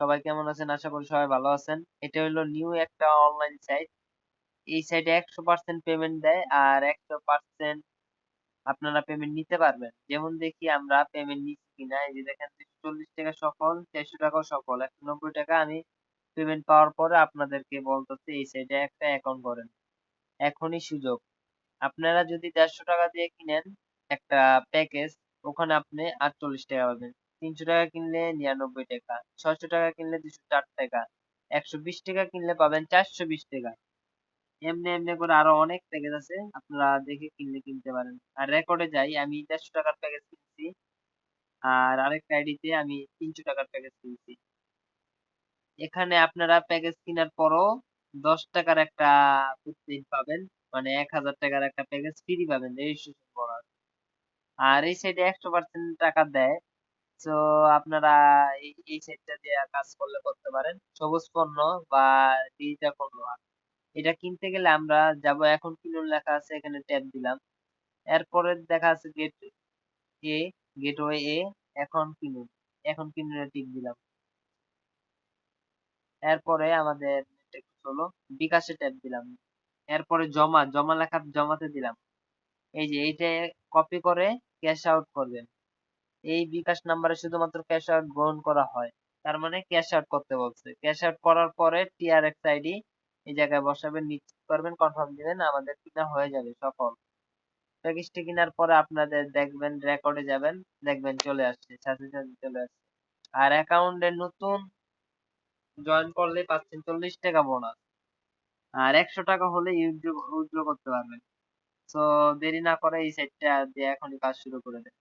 সবাই কেমন আছেন? আশা করি সবাই ভালো আছেন। এটা হলো নিউ একটা অনলাইন সাইট এই সাইটে একশো পার্সেন্ট পেমেন্ট দেয় আর একশো পার্সেন্ট আপনারা পেমেন্ট নিতে পারবেন। যেমন দেখি আমরা পেমেন্ট নিচ্ছি কিনা, এই যে দেখেন চল্লিশ টাকা সফল চারশো টাকাও সফল। একশো নব্বই টাকা আমি পেমেন্ট পাওয়ার পরে আপনাদেরকে বলতেছি এই সাইটে একটা অ্যাকাউন্ট করেন। এখনই সুযোগ। আপনারা যদি দেড়শো টাকা দিয়ে কিনেন একটা প্যাকেজ ওখানে আপনি আটচল্লিশ টাকা পাবেন। তিনশো টাকা কিনলে নিরানব্বই টাকা, ছয়শো টাকা কিনলে দুশো চার টাকা, একশো বিশ টাকা কিনলে পাবেন চারশো বিশ টাকা। এমনি এমনি করে আরও অনেক প্যাকেজ আছে, আপনারা দেখে কিনলে কিনতে পারেন। আর রেকর্ডে যাই, আমি দেড়শো টাকার প্যাকেজ কিনছি, আর আরেকটা আইডিতে আমি তিনশো টাকার প্যাকেজ কিনছি। এখানে আপনারা প্যাকেজ কেনার পরও দশ টাকার একটা ফুটপ্রিন্ট পাবেন মানে এক হাজার টাকার একটা প্যাকেজ ফ্রি পাবেন রেজিস্ট্রেশন করার। আর এই সাইডে একশো পার্সেন্ট টাকা দেয় তো আপনারা এই সাইটটা দিয়ে কাজ করলে করতে পারেন। সবুজ পণ্য বা ডিজিটাল পণ্য। এটা কিনতে গেলে আমরা যাব, এখন কিনুন লেখা আছে, এখানে ট্যাপ দিলাম। এরপরে দেখা আছে গেট এ গেটওয়ে এ এখন কিনুন। এখন কিনুনে টিক দিলাম। এরপরে আমাদের হলো, বিকাশে ট্যাপ দিলাম। এরপরে জমা জমা লেখা, জমাতে দিলাম। এই যে এইটা কপি করে ক্যাশ আউট করবেন। এই বিকাশ নাম্বারে শুধুমাত্র ক্যাশ আউট গ্রহণ করা হয়। তার মানে ক্যাশ আউট করতে বলছে। ক্যাশ আউট করার পরে টিআরএক্স আইডি এই জায়গায় বসাবেন, নিশ্চিত করবেন কনফার্ম দিবেন, আমাদের কিনা হয়ে যাবে সফল। প্যাকেজটি কেনার পরে আপনাদের দেখবেন রেকর্ডে যাবেন, দেখবেন চলে আসছে, সাথে সাথে চলে আসছে। আর অ্যাকাউন্টে নতুন জয়েন করলে পাচ্ছেন চল্লিশ টাকা বোনাস আর একশো টাকা হলে উইথড্র করতে পারবেন। তো দেরি না করে এই সাইটটা দিয়ে এখনই কাজ শুরু করে দেন।